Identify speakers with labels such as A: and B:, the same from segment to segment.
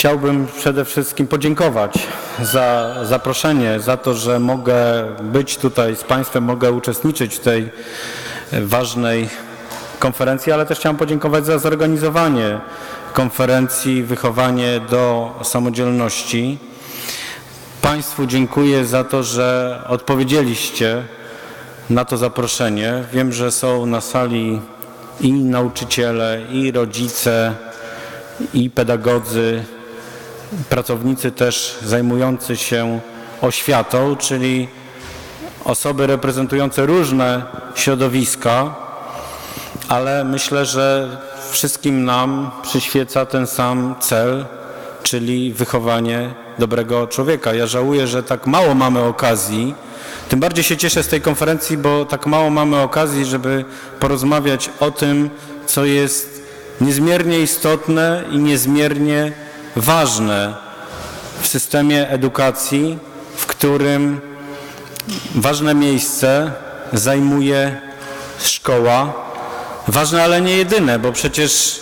A: Chciałbym przede wszystkim podziękować za zaproszenie, za to, że mogę być tutaj z Państwem, mogę uczestniczyć w tej ważnej konferencji, ale też chciałem podziękować za zorganizowanie konferencji Wychowanie do Samodzielności. Państwu dziękuję za to, że odpowiedzieliście na to zaproszenie. Wiem, że są na sali i nauczyciele, i rodzice, i pedagodzy, pracownicy też zajmujący się oświatą, czyli osoby reprezentujące różne środowiska, ale myślę, że wszystkim nam przyświeca ten sam cel, czyli wychowanie dobrego człowieka. Ja żałuję, że tak mało mamy okazji, tym bardziej się cieszę z tej konferencji, bo tak mało mamy okazji, żeby porozmawiać o tym, co jest niezmiernie istotne i niezmiernie ważne w systemie edukacji, w którym ważne miejsce zajmuje szkoła. Ważne, ale nie jedyne, bo przecież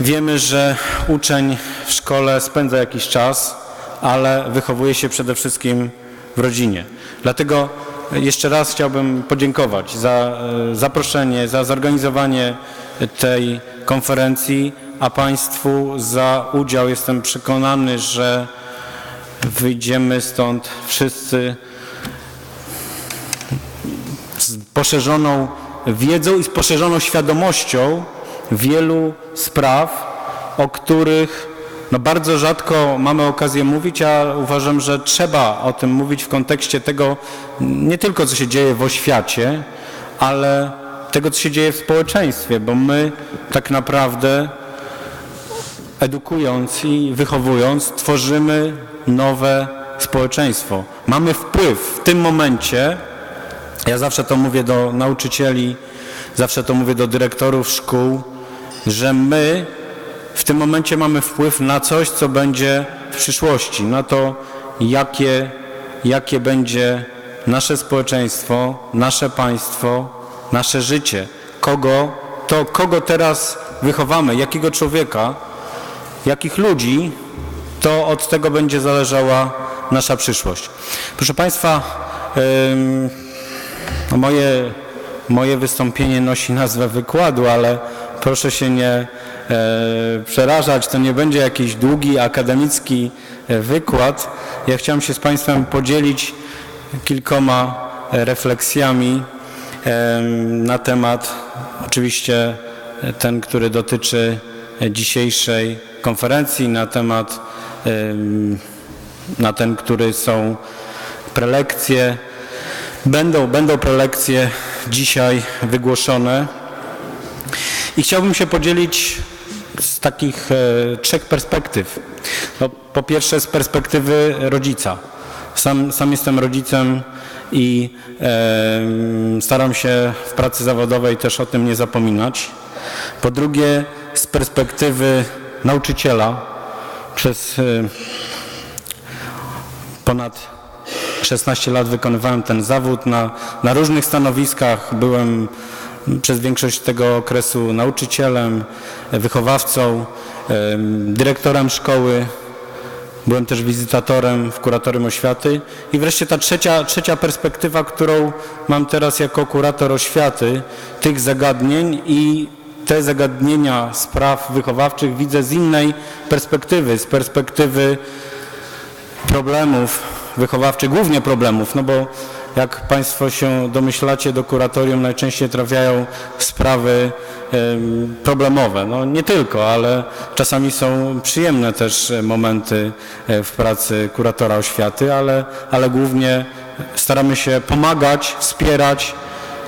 A: wiemy, że uczeń w szkole spędza jakiś czas, ale wychowuje się przede wszystkim w rodzinie. Dlatego jeszcze raz chciałbym podziękować za e, zaproszenie, za zorganizowanie tej konferencji, a Państwu za udział. Jestem przekonany, że wyjdziemy stąd wszyscy z poszerzoną wiedzą i z poszerzoną świadomością wielu spraw, o których no bardzo rzadko mamy okazję mówić, a uważam, że trzeba o tym mówić w kontekście tego nie tylko, co się dzieje w oświacie, ale tego, co się dzieje w społeczeństwie, bo my tak naprawdę edukując i wychowując, tworzymy nowe społeczeństwo. Mamy wpływ w tym momencie, ja zawsze to mówię do nauczycieli, zawsze to mówię do dyrektorów szkół, że my w tym momencie mamy wpływ na coś, co będzie w przyszłości, na to, jakie, jakie będzie nasze społeczeństwo, nasze państwo, nasze życie. Kogo, to kogo teraz wychowamy, jakiego człowieka, jakich ludzi, to od tego będzie zależała nasza przyszłość. Proszę Państwa, no moje, moje wystąpienie nosi nazwę wykładu, ale proszę się nie e, przerażać, to nie będzie jakiś długi akademicki e, wykład. Ja chciałem się z Państwem podzielić kilkoma e, refleksjami na temat, oczywiście ten, który dotyczy dzisiejszej konferencji, na temat, em, na ten, który są prelekcje. Będą, będą prelekcje dzisiaj wygłoszone. I chciałbym się podzielić z takich e, trzech perspektyw. No, po pierwsze z perspektywy rodzica. Sam, sam jestem rodzicem i e, staram się w pracy zawodowej też o tym nie zapominać. Po drugie z perspektywy nauczyciela przez e, ponad 16 lat wykonywałem ten zawód na, na różnych stanowiskach. Byłem przez większość tego okresu nauczycielem, wychowawcą, em, dyrektorem szkoły. Byłem też wizytatorem w kuratorium oświaty. I wreszcie ta trzecia, trzecia perspektywa, którą mam teraz jako kurator oświaty, tych zagadnień i te zagadnienia spraw wychowawczych widzę z innej perspektywy, z perspektywy problemów wychowawczych, głównie problemów, no bo jak Państwo się domyślacie, do kuratorium najczęściej trafiają sprawy em, problemowe. No nie tylko, ale czasami są przyjemne też momenty e, w pracy kuratora oświaty, ale, ale głównie staramy się pomagać, wspierać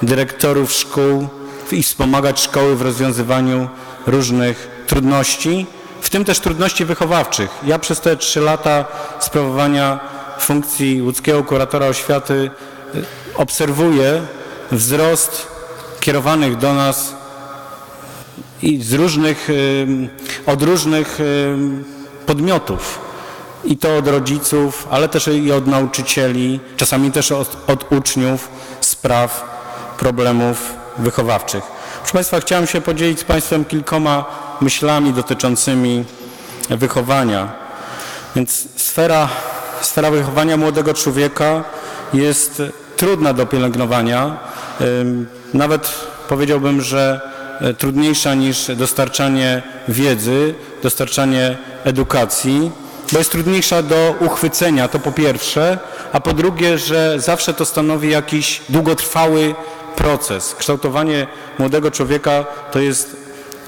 A: dyrektorów szkół i wspomagać szkoły w rozwiązywaniu różnych trudności, w tym też trudności wychowawczych. Ja przez te trzy lata sprawowania funkcji łódzkiego kuratora oświaty y, obserwuję wzrost kierowanych do nas i z różnych, ym, od różnych ym, podmiotów. I to od rodziców, ale też i od nauczycieli, czasami też od, od uczniów spraw, problemów wychowawczych. Proszę Państwa, chciałem się podzielić z Państwem kilkoma myślami dotyczącymi wychowania. Więc sfera, sfera wychowania młodego człowieka jest trudna do pielęgnowania. Nawet powiedziałbym, że e, trudniejsza niż dostarczanie wiedzy, dostarczanie edukacji, bo jest trudniejsza do uchwycenia, to po pierwsze, a po drugie, że zawsze to stanowi jakiś długotrwały proces. Kształtowanie młodego człowieka to jest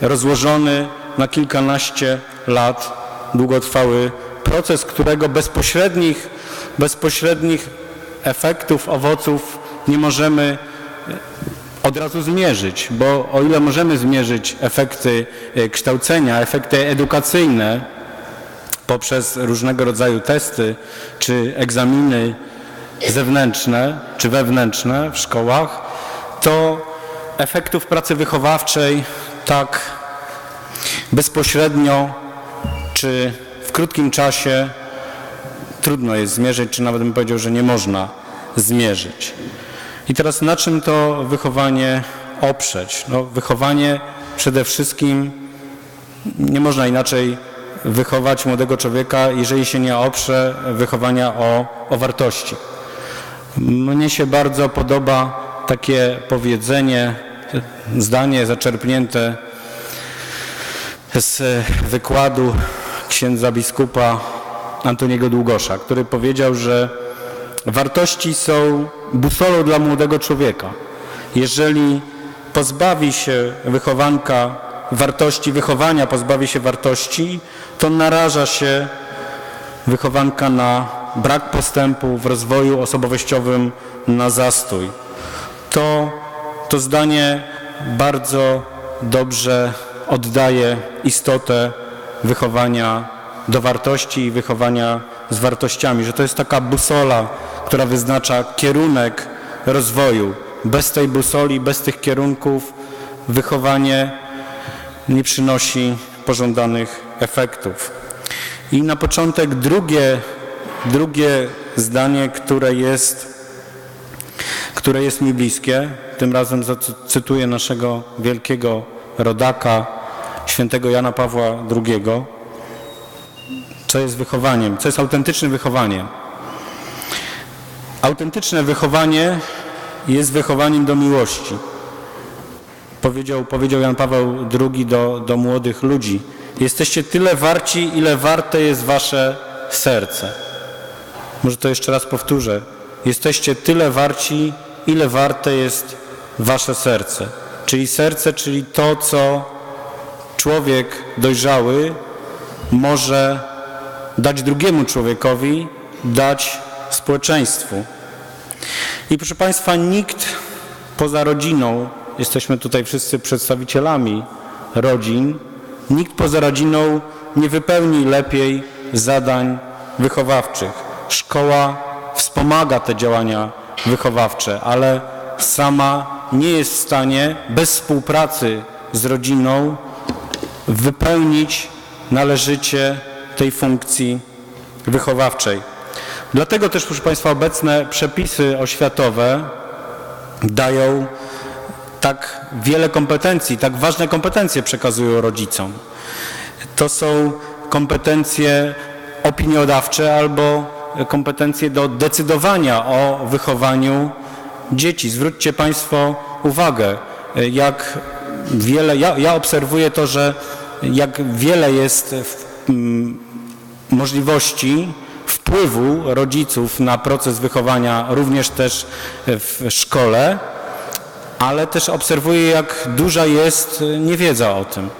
A: rozłożony na kilkanaście lat długotrwały proces, którego bezpośrednich, bezpośrednich efektów, owoców nie możemy od razu zmierzyć, bo o ile możemy zmierzyć efekty e, kształcenia, efekty edukacyjne poprzez różnego rodzaju testy czy egzaminy zewnętrzne czy wewnętrzne w szkołach, to efektów pracy wychowawczej tak bezpośrednio czy w krótkim czasie trudno jest zmierzyć, czy nawet bym powiedział, że nie można zmierzyć. I teraz na czym to wychowanie oprzeć? No, wychowanie przede wszystkim nie można inaczej wychować młodego człowieka, jeżeli się nie oprze wychowania o, o wartości. Mnie się bardzo podoba takie powiedzenie, zdanie zaczerpnięte z wykładu księdza biskupa Antoniego Długosza, który powiedział, że wartości są busolą dla młodego człowieka. Jeżeli pozbawi się wychowanka wartości, wychowania pozbawi się wartości, to naraża się wychowanka na brak postępu w rozwoju osobowościowym, na zastój. To, to zdanie bardzo dobrze oddaje istotę wychowania do wartości i wychowania z wartościami, że to jest taka busola, która wyznacza kierunek rozwoju. Bez tej busoli, bez tych kierunków wychowanie nie przynosi pożądanych efektów. I na początek drugie, drugie zdanie, które jest, które jest mi bliskie, tym razem zacytuję naszego wielkiego rodaka, świętego Jana Pawła II, co jest wychowaniem, co jest autentycznym wychowaniem. Autentyczne wychowanie jest wychowaniem do miłości. Powiedział, powiedział Jan Paweł II do, do młodych ludzi: Jesteście tyle warci, ile warte jest wasze serce. Może to jeszcze raz powtórzę. Jesteście tyle warci, ile warte jest wasze serce. Czyli serce, czyli to, co człowiek dojrzały może dać drugiemu człowiekowi, dać społeczeństwu. I proszę Państwa, nikt poza rodziną, jesteśmy tutaj wszyscy przedstawicielami rodzin, nikt poza rodziną nie wypełni lepiej zadań wychowawczych. Szkoła wspomaga te działania wychowawcze, ale sama nie jest w stanie bez współpracy z rodziną wypełnić należycie tej funkcji wychowawczej. Dlatego też, proszę Państwa, obecne przepisy oświatowe dają tak wiele kompetencji, tak ważne kompetencje przekazują rodzicom. To są kompetencje opiniodawcze albo kompetencje do decydowania o wychowaniu dzieci. Zwróćcie Państwo uwagę, jak wiele, ja, ja obserwuję to, że jak wiele jest w, m, możliwości wpływu rodziców na proces wychowania, również też w szkole, ale też obserwuję, jak duża jest niewiedza o tym.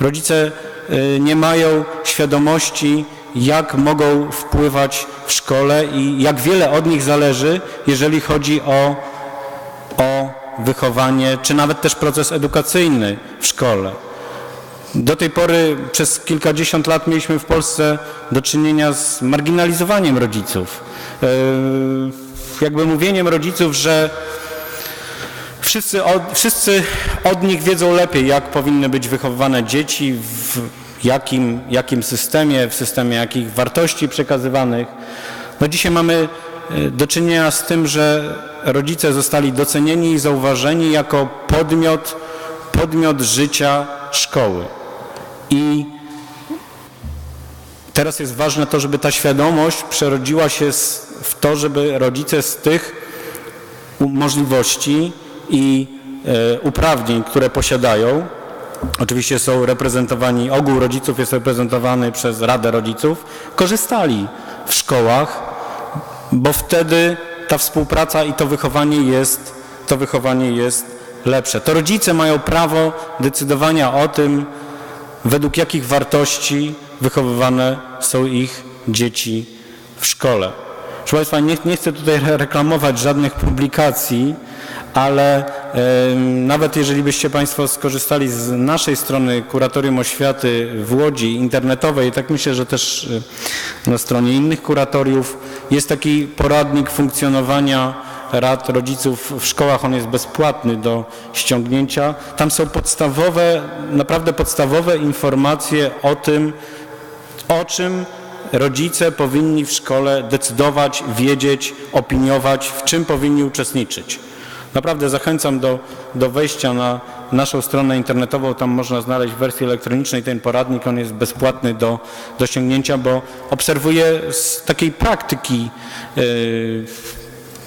A: Rodzice y, nie mają świadomości, jak mogą wpływać w szkole i jak wiele od nich zależy, jeżeli chodzi o, o wychowanie, czy nawet też proces edukacyjny w szkole. Do tej pory przez kilkadziesiąt lat mieliśmy w Polsce do czynienia z marginalizowaniem rodziców. Yy, jakby mówieniem rodziców, że wszyscy od, wszyscy od nich wiedzą lepiej, jak powinny być wychowywane dzieci, w jakim, jakim systemie, w systemie jakich wartości przekazywanych. No dzisiaj mamy yy, do czynienia z tym, że rodzice zostali docenieni i zauważeni jako podmiot, podmiot życia szkoły. I Teraz jest ważne to, żeby ta świadomość przerodziła się w to, żeby rodzice z tych możliwości i e, uprawnień, które posiadają, oczywiście są reprezentowani, ogół rodziców jest reprezentowany przez Radę Rodziców, korzystali w szkołach, bo wtedy ta współpraca i to wychowanie jest, to wychowanie jest lepsze. To rodzice mają prawo decydowania o tym, według jakich wartości wychowywane są ich dzieci w szkole. Proszę Państwa, nie, nie chcę tutaj re- reklamować żadnych publikacji, ale nawet jeżeli byście Państwo skorzystali z naszej strony Kuratorium Oświaty w Łodzi internetowej, tak myślę, że też e, na stronie innych kuratoriów jest taki poradnik funkcjonowania rad rodziców w szkołach, on jest bezpłatny do ściągnięcia. Tam są podstawowe, naprawdę podstawowe informacje o tym, o czym rodzice powinni w szkole decydować, wiedzieć, opiniować, w czym powinni uczestniczyć. Naprawdę zachęcam do, do wejścia na naszą stronę internetową, tam można znaleźć w wersji elektronicznej ten poradnik, on jest bezpłatny do, do bo obserwuję z takiej praktyki yy,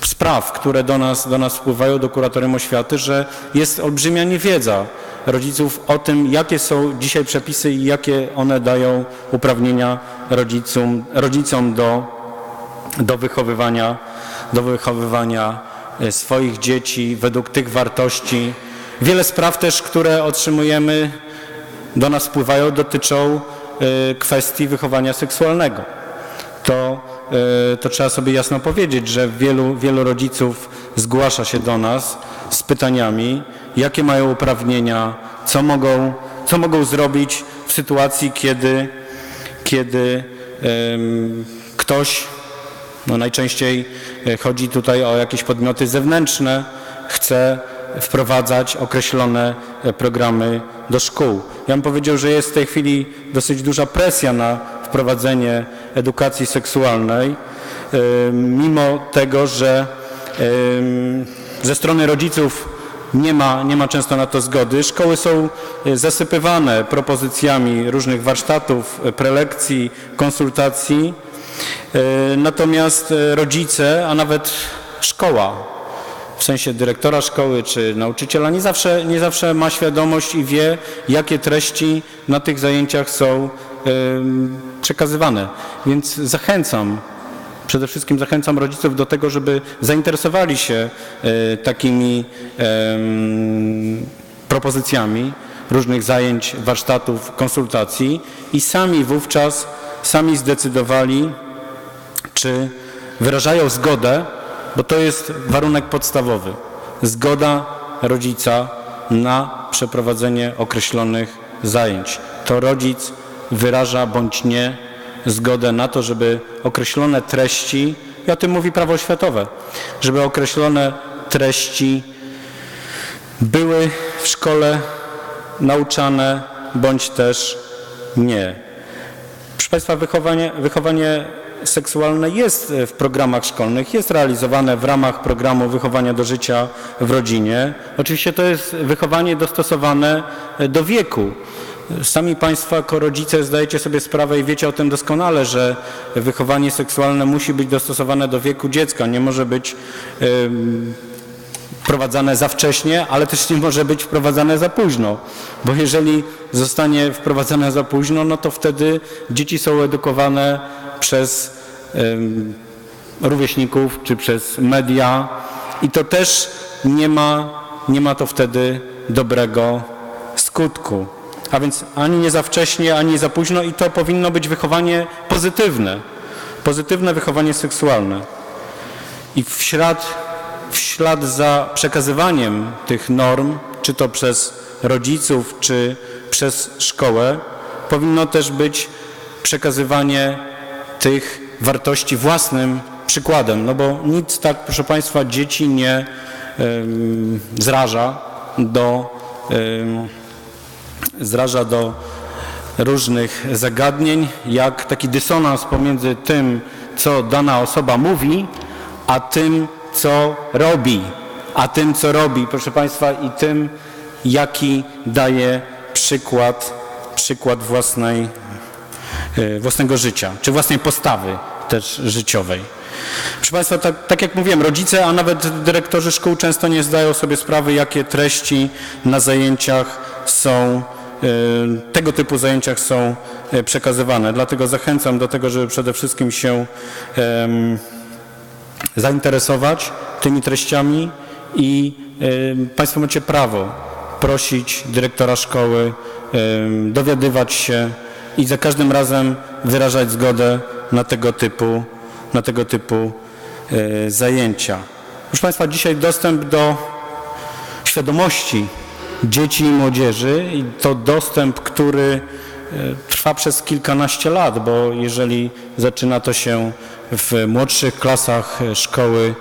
A: spraw, które do nas, do nas wpływają do kuratorium oświaty, że jest olbrzymia niewiedza rodziców o tym, jakie są dzisiaj przepisy i jakie one dają uprawnienia rodzicom, rodzicom do, do, wychowywania, do wychowywania swoich dzieci według tych wartości. Wiele spraw też, które otrzymujemy, do nas wpływają, dotyczą e, kwestii wychowania seksualnego to, e, to trzeba sobie jasno powiedzieć, że wielu, wielu rodziców zgłasza się do nas z pytaniami, jakie mają uprawnienia, co mogą, co mogą zrobić w sytuacji, kiedy, kiedy ktoś, no najczęściej e, chodzi tutaj o jakieś podmioty zewnętrzne, chce wprowadzać określone e, programy do szkół. Ja bym powiedział, że jest w tej chwili dosyć duża presja na wprowadzenie edukacji seksualnej, e, mimo tego, że ze strony rodziców nie ma, nie ma często na to zgody. Szkoły są e, zasypywane propozycjami różnych warsztatów, e, prelekcji, konsultacji. E, Natomiast e, rodzice, a nawet szkoła, w sensie dyrektora szkoły czy nauczyciela, nie zawsze, nie zawsze ma świadomość i wie, jakie treści na tych zajęciach są przekazywane. Więc zachęcam, przede wszystkim zachęcam rodziców do tego, żeby zainteresowali się e, takimi propozycjami różnych zajęć, warsztatów, konsultacji i sami wówczas, sami zdecydowali, czy wyrażają zgodę, bo to jest warunek podstawowy. Zgoda rodzica na przeprowadzenie określonych zajęć. To rodzic wyraża bądź nie zgodę na to, żeby określone treści, i o tym mówi prawo oświatowe, żeby określone treści były w szkole nauczane bądź też nie. Proszę Państwa, wychowanie, wychowanie seksualne jest w programach szkolnych, jest realizowane w ramach programu wychowania do życia w rodzinie. Oczywiście to jest wychowanie dostosowane do wieku. Sami Państwo jako rodzice zdajecie sobie sprawę i wiecie o tym doskonale, że wychowanie seksualne musi być dostosowane do wieku dziecka. Nie może być em, wprowadzane za wcześnie, ale też nie może być wprowadzane za późno, bo jeżeli zostanie wprowadzane za późno, no to wtedy dzieci są edukowane przez rówieśników czy przez media i to też nie ma, nie ma to wtedy dobrego skutku. A więc ani nie za wcześnie, ani za późno i to powinno być wychowanie pozytywne, pozytywne wychowanie seksualne. I w ślad, w ślad za przekazywaniem tych norm, czy to przez rodziców, czy przez szkołę, powinno też być przekazywanie tych wartości własnym przykładem. No bo nic tak, proszę Państwa, dzieci nie em, zraża do, em, zraża do różnych zagadnień, jak taki dysonans pomiędzy tym, co dana osoba mówi, a tym, co robi. A tym, co robi, proszę Państwa, i tym, jaki daje przykład, przykład własnej, własnego życia, czy własnej postawy też życiowej. Proszę Państwa, tak, tak jak mówiłem, rodzice, a nawet dyrektorzy szkół często nie zdają sobie sprawy, jakie treści na zajęciach są, e, tego typu zajęciach są e, przekazywane. Dlatego zachęcam do tego, żeby przede wszystkim się em, zainteresować tymi treściami i em, Państwo macie prawo prosić dyrektora szkoły, em, dowiadywać się i za każdym razem wyrażać zgodę na tego typu, na tego typu e, zajęcia. Proszę Państwa, dzisiaj dostęp do świadomości dzieci i młodzieży i to dostęp, który e, trwa przez kilkanaście lat, bo jeżeli zaczyna to się w młodszych klasach szkoły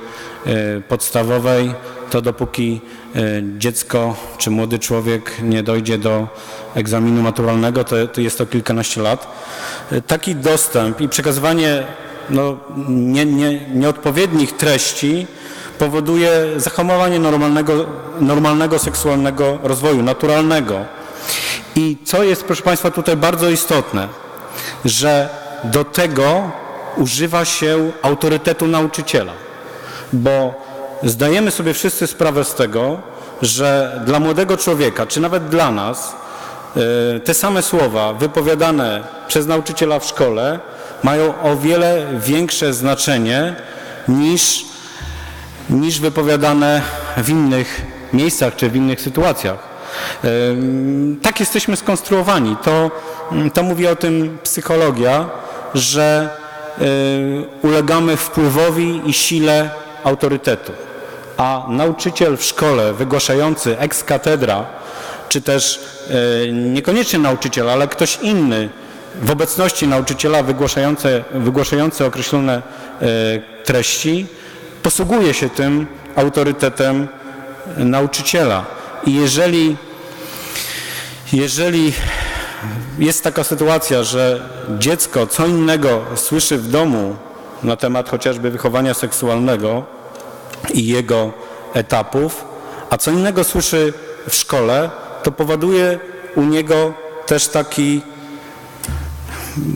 A: e, podstawowej, to dopóki e, dziecko czy młody człowiek nie dojdzie do egzaminu maturalnego, to, to jest to kilkanaście lat. E, Taki dostęp i przekazywanie no, nie, nie, nieodpowiednich treści powoduje zahamowanie normalnego, normalnego seksualnego rozwoju, naturalnego. I co jest, proszę Państwa, tutaj bardzo istotne, że do tego używa się autorytetu nauczyciela, bo zdajemy sobie wszyscy sprawę z tego, że dla młodego człowieka, czy nawet dla nas, e, te same słowa wypowiadane przez nauczyciela w szkole mają o wiele większe znaczenie niż niż wypowiadane w innych miejscach czy w innych sytuacjach. Ym, Tak jesteśmy skonstruowani. To, to mówi o tym psychologia, że y, ulegamy wpływowi i sile autorytetu. A nauczyciel w szkole wygłaszający ex cathedra, czy też y, niekoniecznie nauczyciel, ale ktoś inny w obecności nauczyciela wygłaszający, wygłaszający określone y, treści, posługuje się tym autorytetem nauczyciela. I jeżeli, jeżeli jest taka sytuacja, że dziecko co innego słyszy w domu na temat chociażby wychowania seksualnego i jego etapów, a co innego słyszy w szkole, to powoduje u niego też taki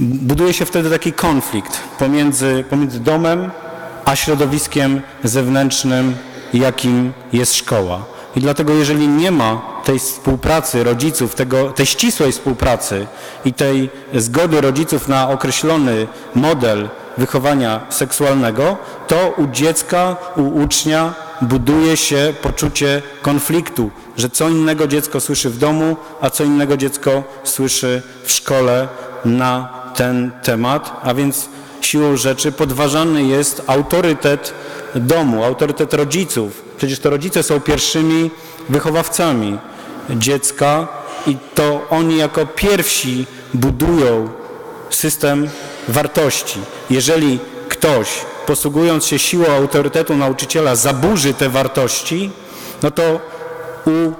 A: buduje się wtedy taki konflikt pomiędzy, pomiędzy domem a środowiskiem zewnętrznym, jakim jest szkoła. I dlatego, jeżeli nie ma tej współpracy rodziców, tego, tej ścisłej współpracy i tej zgody rodziców na określony model wychowania seksualnego, to u dziecka, u ucznia buduje się poczucie konfliktu, że co innego dziecko słyszy w domu, a co innego dziecko słyszy w szkole na ten temat, a więc siłą rzeczy podważany jest autorytet domu, autorytet rodziców. Przecież to rodzice są pierwszymi wychowawcami dziecka i to oni jako pierwsi budują system wartości. Jeżeli ktoś, posługując się siłą autorytetu nauczyciela, zaburzy te wartości, no to u,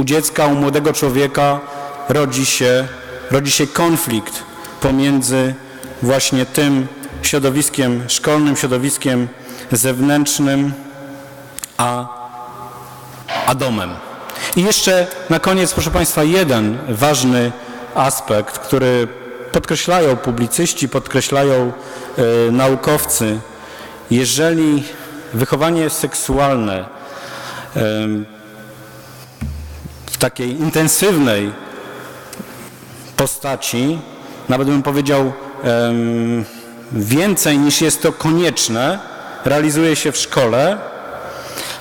A: u dziecka, u młodego człowieka rodzi się, rodzi się konflikt pomiędzy właśnie tym środowiskiem szkolnym, środowiskiem zewnętrznym, a, a domem. I jeszcze na koniec, proszę Państwa, jeden ważny aspekt, który podkreślają publicyści, podkreślają e, naukowcy. Jeżeli wychowanie seksualne e, w takiej intensywnej postaci, nawet bym powiedział em, więcej niż jest to konieczne, realizuje się w szkole,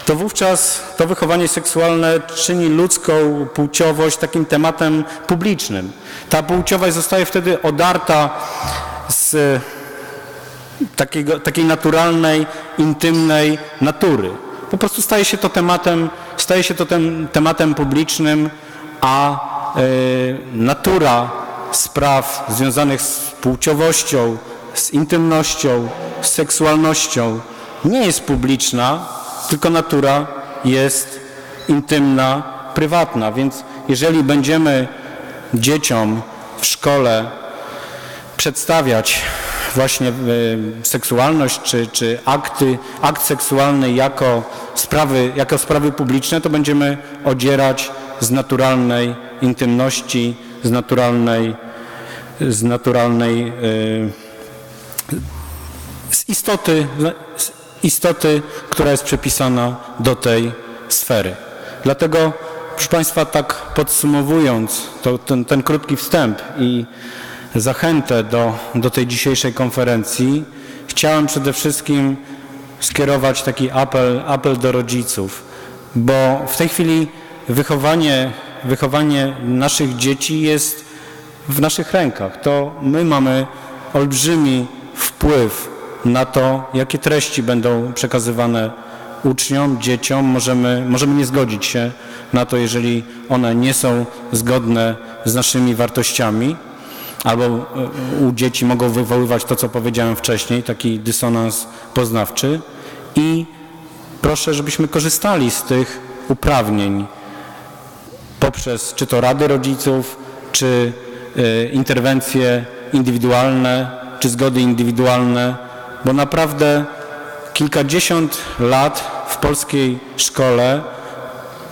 A: to wówczas to wychowanie seksualne czyni ludzką płciowość takim tematem publicznym. Ta płciowość zostaje wtedy odarta z takiego, takiej naturalnej, intymnej natury. Po prostu staje się to tematem, staje się to tem, tematem publicznym, a y, natura spraw związanych z płciowością, z intymnością, z seksualnością nie jest publiczna, tylko natura jest intymna, prywatna. Więc jeżeli będziemy dzieciom w szkole przedstawiać właśnie y, seksualność czy, czy akty, akt seksualny jako sprawy, jako sprawy publiczne, to będziemy odzierać z naturalnej intymności, z naturalnej z naturalnej y, z istoty, z istoty, która jest przypisana do tej sfery. Dlatego, proszę Państwa, tak podsumowując to, ten, ten krótki wstęp i zachętę do, do tej dzisiejszej konferencji, chciałem przede wszystkim skierować taki apel, apel do rodziców, bo w tej chwili wychowanie, wychowanie naszych dzieci jest w naszych rękach. To my mamy olbrzymi wpływ na to, jakie treści będą przekazywane uczniom, dzieciom. Możemy, możemy nie zgodzić się na to, jeżeli one nie są zgodne z naszymi wartościami, albo e, u dzieci mogą wywoływać to, co powiedziałem wcześniej, taki dysonans poznawczy. I proszę, żebyśmy korzystali z tych uprawnień poprzez czy to rady rodziców, czy y, interwencje indywidualne, czy zgody indywidualne, bo naprawdę kilkadziesiąt lat w polskiej szkole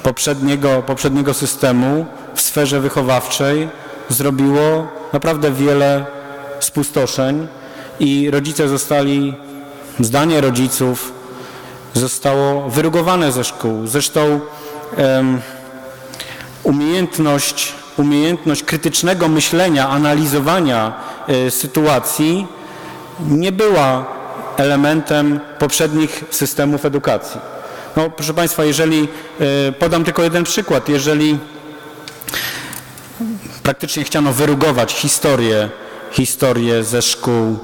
A: poprzedniego, poprzedniego systemu w sferze wychowawczej zrobiło naprawdę wiele spustoszeń i rodzice zostali, zdanie rodziców zostało wyrugowane ze szkół. Zresztą em, umiejętność, umiejętność krytycznego myślenia, analizowania y, sytuacji nie była elementem poprzednich systemów edukacji. No, proszę Państwa, jeżeli y, podam tylko jeden przykład, jeżeli praktycznie chciano wyrugować historię, historię ze szkół.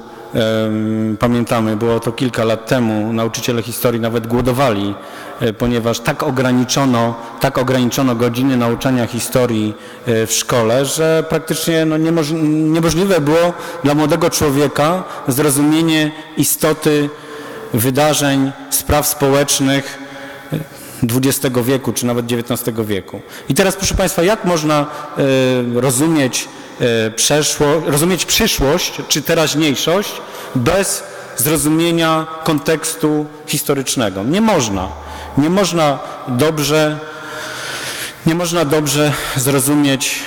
A: Pamiętamy, było to kilka lat temu. Nauczyciele historii nawet głodowali, e, ponieważ tak ograniczono, tak ograniczono godziny nauczania historii e, w szkole, że praktycznie no, niemoż, niemożliwe było dla młodego człowieka zrozumienie istoty wydarzeń, spraw społecznych XX wieku, czy nawet XIX wieku. I teraz, proszę Państwa, jak można e, rozumieć, e, przeszło, rozumieć przyszłość, czy teraźniejszość bez zrozumienia kontekstu historycznego? Nie można. Nie można dobrze, nie można dobrze zrozumieć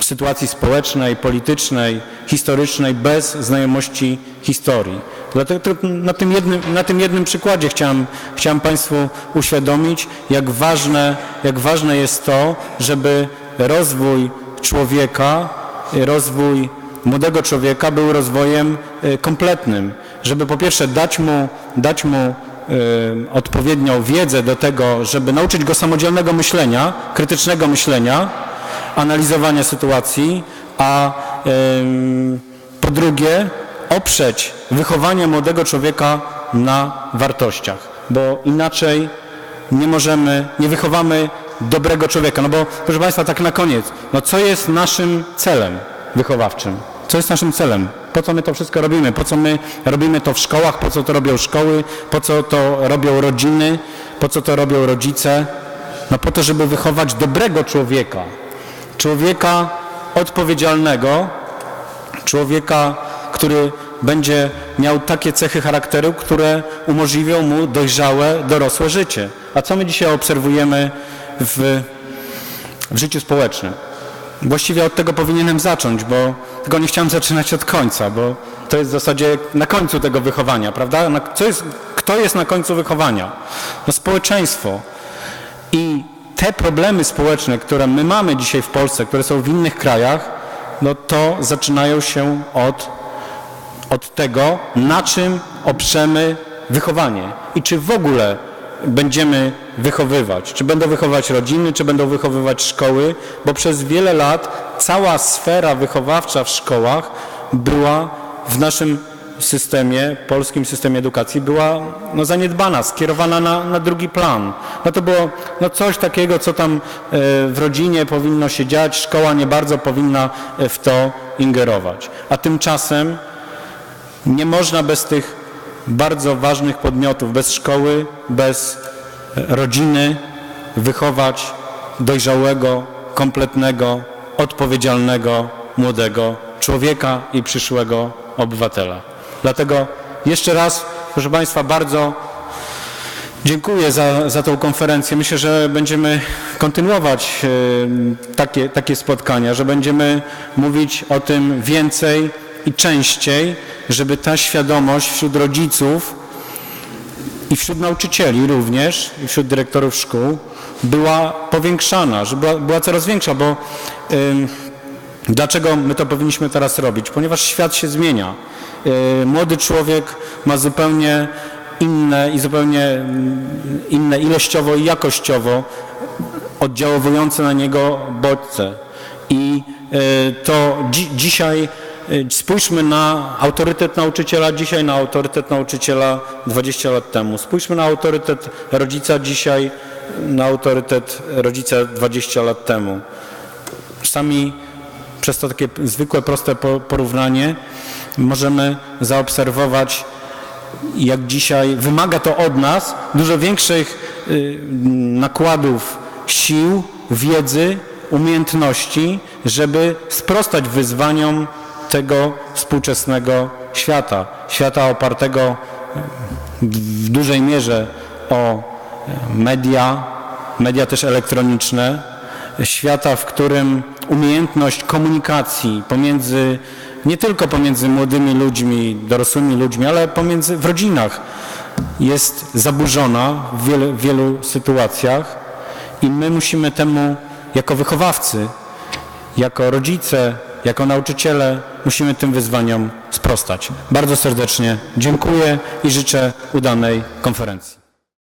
A: sytuacji społecznej, politycznej, historycznej bez znajomości historii. Dlatego na tym jednym, na tym jednym przykładzie chciałem, chciałem Państwu uświadomić, jak ważne, jak ważne jest to, żeby rozwój człowieka, rozwój młodego człowieka był rozwojem y, kompletnym. Żeby po pierwsze dać mu, dać mu y, odpowiednią wiedzę do tego, żeby nauczyć go samodzielnego myślenia, krytycznego myślenia, analizowania sytuacji, a po drugie oprzeć wychowanie młodego człowieka na wartościach, bo inaczej nie możemy, nie wychowamy dobrego człowieka. No bo proszę Państwa, tak na koniec, no co jest naszym celem wychowawczym? Co jest naszym celem? Po co my to wszystko robimy? Po co my robimy to w szkołach? Po co to robią szkoły? Po co to robią rodziny? Po co to robią rodzice? No po to, żeby wychować dobrego człowieka. Człowieka odpowiedzialnego, człowieka, który będzie miał takie cechy charakteru, które umożliwią mu dojrzałe, dorosłe życie. A co my dzisiaj obserwujemy w, w życiu społecznym? Właściwie od tego powinienem zacząć, bo tylko nie chciałem zaczynać od końca, bo to jest w zasadzie na końcu tego wychowania, prawda? Co jest, kto jest na końcu wychowania? No społeczeństwo. I te problemy społeczne, które my mamy dzisiaj w Polsce, które są w innych krajach, no to zaczynają się od, od tego, na czym oprzemy wychowanie i czy w ogóle będziemy wychowywać, czy będą wychowywać rodziny, czy będą wychowywać szkoły, bo przez wiele lat cała sfera wychowawcza w szkołach była w naszym systemie, polskim systemie edukacji była no, zaniedbana, skierowana na, na drugi plan. No to było no, coś takiego, co tam e, w rodzinie powinno się dziać, szkoła nie bardzo powinna e, w to ingerować. A tymczasem nie można bez tych bardzo ważnych podmiotów, bez szkoły, bez rodziny wychować dojrzałego, kompletnego, odpowiedzialnego, młodego człowieka i przyszłego obywatela. Dlatego jeszcze raz, proszę Państwa, bardzo Dziękuję za, za tą konferencję. Myślę, że będziemy kontynuować e, takie, takie spotkania, że będziemy mówić o tym więcej i częściej, żeby ta świadomość wśród rodziców i wśród nauczycieli również, i wśród dyrektorów szkół była powiększana, że była, była coraz większa, bo dlaczego my to powinniśmy teraz robić? Ponieważ świat się zmienia. Yy, młody człowiek ma zupełnie inne i zupełnie mm, inne ilościowo i jakościowo oddziaływujące na niego bodźce. I y, to dzi dzisiaj spójrzmy na autorytet nauczyciela dzisiaj, na autorytet nauczyciela 20 lat temu. Spójrzmy na autorytet rodzica dzisiaj, na autorytet rodzica 20 lat temu. Czasami przez to takie zwykłe, proste po- porównanie możemy zaobserwować jak dzisiaj wymaga to od nas dużo większych y, nakładów sił, wiedzy, umiejętności, żeby sprostać wyzwaniom tego współczesnego świata. Świata opartego w dużej mierze o media, media też elektroniczne, świata, w którym umiejętność komunikacji pomiędzy, nie tylko pomiędzy młodymi ludźmi, dorosłymi ludźmi, ale pomiędzy w rodzinach jest zaburzona w wielu, wielu sytuacjach i my musimy temu jako wychowawcy, jako rodzice, jako nauczyciele musimy tym wyzwaniom sprostać. Bardzo serdecznie dziękuję i życzę udanej konferencji.